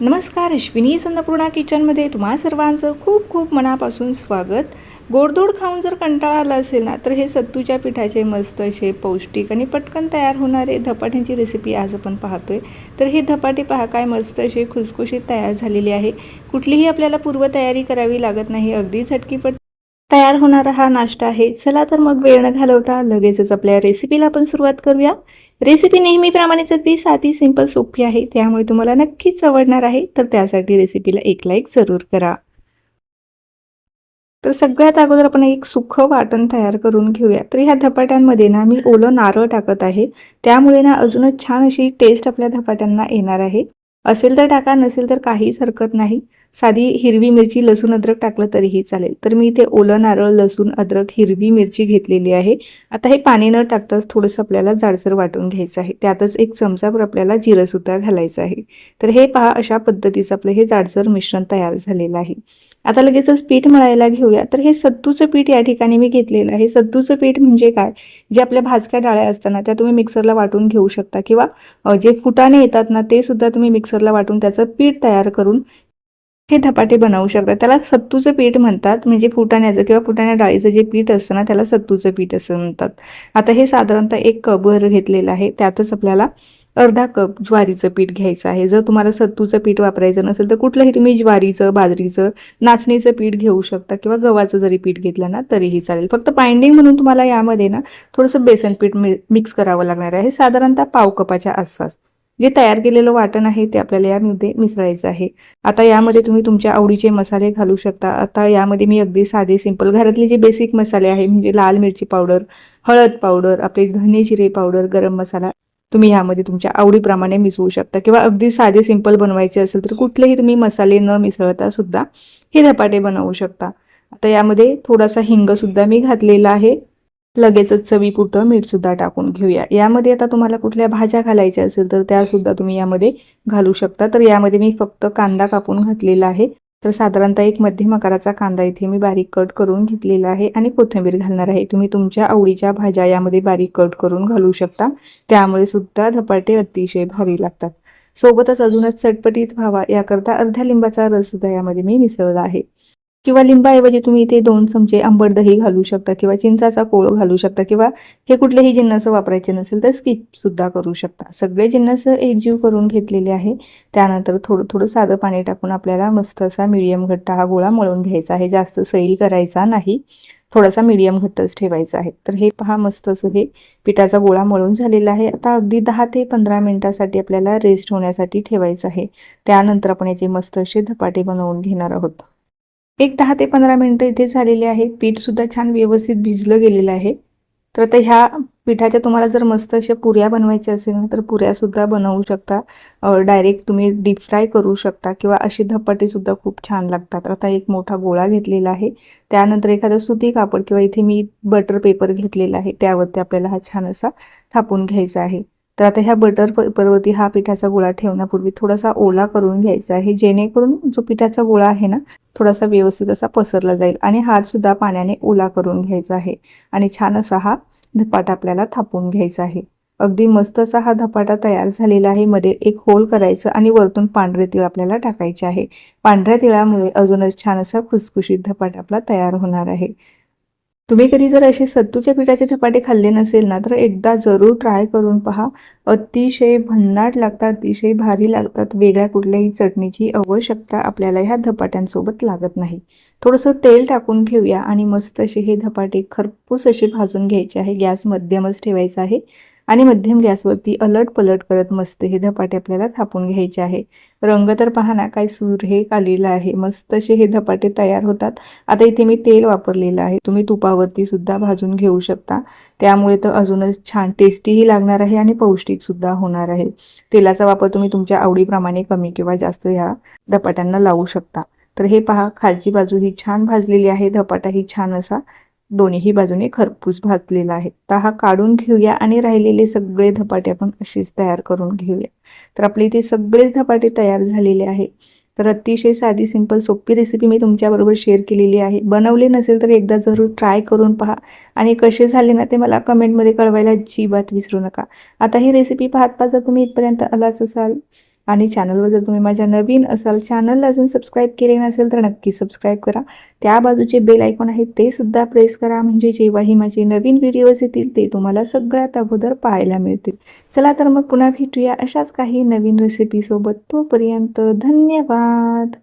नमस्कार अश्विनी संदपूर्णा किचनमध्ये तुम्हा सर्वांचं खूप खूप मनापासून स्वागत. गोडधोड खाऊन जर कंटाळा आला असेल ना तर हे सत्तूच्या पिठाचे मस्त असे पौष्टिक आणि पटकन तयार होणारे धपाट्यांची रेसिपी आज आपण पाहतोय. तर हे धपाटे पहा काय मस्त असे खुसखुशीत तयार झालेले आहे. कुठलीही आपल्याला पूर्वतयारी करावी लागत नाही अगदी झटकीपट तयार होणारा हा नाश्ता आहे. चला तर मग वेळ न घालवता लगेचच आपल्या रेसिपीला आपण सुरुवात करूया. रेसिपी नेहमीप्रमाणेच अगदी साधी सिंपल सोपी आहे. त्यामुळे तुम्हाला नक्कीच आवडणार आहे. तर त्यासाठी रेसिपीला एक लाईक जरूर करा. तर सगळ्यात अगोदर आपण एक सुखं वाटण तयार करून घेऊया. तर ह्या धपाट्यांमध्ये ना मी ओलं नारळ टाकत आहे. त्यामुळे ना अजूनच छान अशी टेस्ट आपल्या धपाट्यांना येणार आहे. असेल तर टाका नसेल तर काहीच हरकत नाही. साधी हिरवी मिरची लसूण अद्रक टाकलं तरीही चालेल. तर मी इथे ओलं नारळ लसूण अद्रक हिरवी मिरची घेतलेली आहे. आता हे पाणी न टाकताच थोडंसं आपल्याला जाडसर वाटून घ्यायचं आहे. त्यातच एक चमचाभर आपल्याला जिरंसुद्धा घालायचं आहे. तर हे पहा अशा पद्धतीचं आपलं हे जाडसर मिश्रण तयार झालेलं आहे. आता लगेचच पीठ मळायला घेऊया. तर हे सत्तूचं पीठ या ठिकाणी मी घेतलेलं आहे. सत्तूचं पीठ म्हणजे काय? जे आपल्या भाजक्या डाळ्या असताना त्या तुम्ही मिक्सरला वाटून घेऊ शकता किंवा जे फुटाणे येतात ना ते सुद्धा तुम्ही मिक्सरला वाटून त्याचं पीठ तयार करून हे धपाटे बनवू शकता. त्याला सत्तूचं पीठ म्हणतात म्हणजे फुटाण्याचं किंवा फुटाण्या डाळीचं जे पीठ असतं ना त्याला सत्तूचं पीठ असं म्हणतात. आता हे साधारणतः एक कपभर घेतलेलं आहे. त्यातच आपल्याला अर्धा कप ज्वारीचं पीठ घ्यायचं आहे. जर तुम्हाला सत्तूचं पीठ वापरायचं नसेल तर कुठलंही तुम्ही ज्वारीचं बाजरीचं नाचणीचं पीठ घेऊ शकता किंवा गव्हाचं जरी पीठ घेतलं ना तरीही चालेल. फक्त बाइंडिंग म्हणून तुम्हाला यामध्ये ना थोडंसं बेसन पीठ मिक्स करावं लागणार आहे. साधारणतः पाव कपाच्या आसपास. जे तयार केलेलं वाटण आहे ते आपल्याला यामध्ये मिसळायचं आहे. आता यामध्ये तुम्ही तुमच्या आवडीचे मसाले घालू शकता. आता यामध्ये मी अगदी साधे सिंपल घरातले जे बेसिक मसाले आहे म्हणजे लाल मिरची पावडर हळद पावडर आपले धने जिरे पावडर गरम मसाला तुम्ही यामध्ये तुमच्या आवडीप्रमाणे मिसळू शकता. किंवा अगदी साधे सिंपल बनवायचे असेल तर कुठलेही तुम्ही मसाले न मिसळता सुद्धा हे धपाटे बनवू शकता. आता यामध्ये थोडासा हिंग सुद्धा मी घातलेला आहे. लगेचच चवीपुरतं मीठसुद्धा टाकून घेऊया. यामध्ये आता तुम्हाला कुठल्या भाज्या घालायच्या असेल तर त्यासुद्धा तुम्ही यामध्ये घालू शकता. तर यामध्ये मी फक्त कांदा कापून घातलेला आहे. तर साधारणतः एक मध्यम आकाराचा कांदा इथे मी बारीक कट करून घेतलेला आहे आणि कोथिंबीर घालणार आहे. तुम्ही तुमच्या आवडीच्या भाज्या यामध्ये बारीक कट करून घालू शकता. त्यामुळे सुद्धा धपाटे अतिशय भारी लागतात. सोबतच अजूनच चटपटीत व्हावा याकरता अर्ध्या लिंबाचा रस सुद्धा यामध्ये मी मिसळला आहे. किंवा लिंबाऐवजी तुम्ही इथे दोन चमचे आंबट दही घालू शकता किंवा चिंचाचा कोळ घालू शकता किंवा हे कुठलेही जिन्नस वापरायचे नसेल तर स्किप सुद्धा करू शकता. सगळे जिन्नस एकजीव करून घेतलेले आहे. त्यानंतर थोडं थोडं साधं पाणी टाकून आपल्याला मस्त असा मिडियम घट्ट हा गोळा मळून घ्यायचा आहे. जास्त सैल करायचा नाही. थोडासा मिडियम घट्टच ठेवायचा आहे. तर हे पहा मस्त असं हे पिठाचा गोळा मळून झालेला आहे. आता अगदी दहा ते पंधरा मिनिटासाठी आपल्याला रेस्ट होण्यासाठी ठेवायचं आहे. त्यानंतर आपण याचे मस्त असे धपाटे बनवून घेणार आहोत. एक दहा ते पंधरा मिनटं इथे झालेले आहे. पीठसुद्धा छान व्यवस्थित भिजलं गेलेलं आहे. तर आता ह्या पिठाच्या तुम्हाला जर मस्त अशा पुऱ्या बनवायच्या असेल ना तर पुऱ्यासुद्धा बनवू शकता. डायरेक्ट तुम्ही डीप फ्राय करू शकता किंवा अशी धपाटेसुद्धा खूप छान लागतात. तर आता एक मोठा गोळा घेतलेला आहे. त्यानंतर एखादं सुती कापड किंवा इथे मी बटर पेपर घेतलेला आहे. त्यावरती आपल्याला हा छान असा थापून घ्यायचा आहे. तर आता ह्या बटर पर्वती हा पिठाचा गोळा ठेवण्यापूर्वी थोडासा ओला करून घ्यायचा आहे. जेणेकरून जो पिठाचा गोळा आहे ना थोडासा व्यवस्थित असा पसरला जाईल आणि हात सुद्धा पाण्याने ओला करून घ्यायचा आहे. आणि छान असा हा धपाटा आपल्याला थापून घ्यायचा आहे. अगदी मस्त असा हा धपाटा तयार झालेला आहे. मध्ये एक होल करायचं आणि वरतून पांढरे तिळ आपल्याला टाकायचे आहे. पांढऱ्या तिळामुळे अजूनच छान असा खुसखुशीत धपाटा आपला तयार होणार आहे. तुम्ही कधी जर असे सत्तूच्या पिठाचे धपाटे खाल्ले नसेल ना तर एकदा जरूर ट्राय करून पहा. अतिशय भन्नाट लागतात अतिशय भारी लागतात. वेगळ्या कुठल्याही चटणीची आवश्यकता आपल्याला ह्या धपाट्यांसोबत लागत नाही. थोडंसं तेल टाकून घेऊया आणि मस्त असे हे धपाटे खरपूस असे भाजून घ्यायचे आहे. गॅस मध्यमच ठेवायचा आहे. आणि मध्यम गॅसवरती अलट पलट करत मस्त हे धपाटे आपल्याला थापून घ्यायचे आहे. रंग तर पहा ना काय सूर हे आलेला आहे. मस्त असे हे धपाटे तयार होतात. आता इथे मी तेल वापरलेलं आहे. तुम्ही तुपावरती सुद्धा भाजून घेऊ शकता. त्यामुळे तर अजूनच छान टेस्टीही लागणार आहे आणि पौष्टिक सुद्धा होणार आहे. तेलाचा वापर तुम्ही तुमच्या आवडीप्रमाणे कमी किंवा जास्त ह्या धपाट्यांना लावू शकता. तर हे पहा खालची बाजू ही छान भाजलेली आहे. धपाटाही छान असा दोन्हीही बाजूने खरपूस भाजलेला आहे. तर हा काढून घेऊया आणि राहिलेले सगळे धपाटे आपण असेच तयार करून घेऊया. तर आपले इथे सगळेच धपाटे तयार झालेले आहे तर अतिशय साधी सिंपल सोपी रेसिपी मी तुमच्याबरोबर शेअर केलेली आहे. बनवले नसेल तर एकदा जरूर ट्राय करून पहा. आणि कसे झाले ना ते मला कमेंटमध्ये कळवायला अजिबात विसरू नका. आता ही रेसिपी पाहत पाहत जर तुम्ही इथपर्यंत आलाच असाल आणि चॅनलवर जर तुम्ही माझ्या नवीन असाल चॅनलला अजून सबस्क्राईब केले नसेल तर नक्की सबस्क्राईब करा. त्या बाजूचे बेल आयकॉन आहे ते सुद्धा प्रेस करा. म्हणजे जेव्हाही माझे नवीन व्हिडिओज येतील ते तुम्हाला सगळ्यात अगोदर पाहायला मिळतील. चला तर मग पुन्हा भेटूया अशाच काही नवीन रेसिपीसोबत तोपर्यंत धन्यवाद!